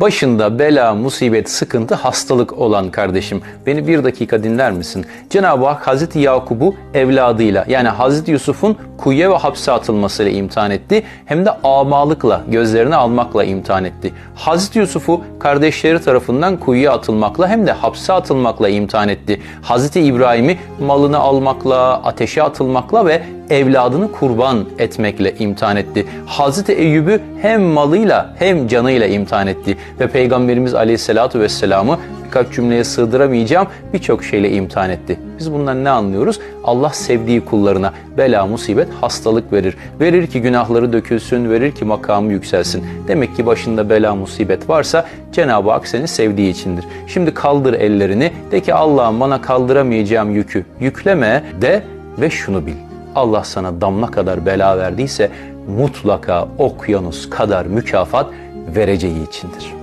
Başında bela, musibet, sıkıntı, hastalık olan kardeşim beni bir dakika dinler misin? Cenab-ı Hak Hazreti Yakub'u evladıyla yani Hazreti Yusuf'un kuyuya ve hapse atılmasıyla imtihan etti. Hem de amalıkla, gözlerini almakla imtihan etti. Hazreti Yusuf'u kardeşleri tarafından kuyuya atılmakla hem de hapse atılmakla imtihan etti. Hazreti İbrahim'i malını almakla, ateşe atılmakla ve evladını kurban etmekle imtihan etti. Hazreti Eyyub'u hem malıyla hem canıyla imtihan etti. Ve Peygamberimiz Aleyhisselatü Vesselam'ı birkaç cümleye sığdıramayacağım birçok şeyle imtihan etti. Biz bundan ne anlıyoruz? Allah sevdiği kullarına bela, musibet, hastalık verir. Verir ki günahları dökülsün, verir ki makamı yükselsin. Demek ki başında bela, musibet varsa Cenab-ı Hak seni sevdiği içindir. Şimdi kaldır ellerini, de ki Allah'ım bana kaldıramayacağım yükü yükleme de ve şunu bil. Allah sana damla kadar bela verdiyse mutlaka okyanus kadar mükafat vereceği içindir.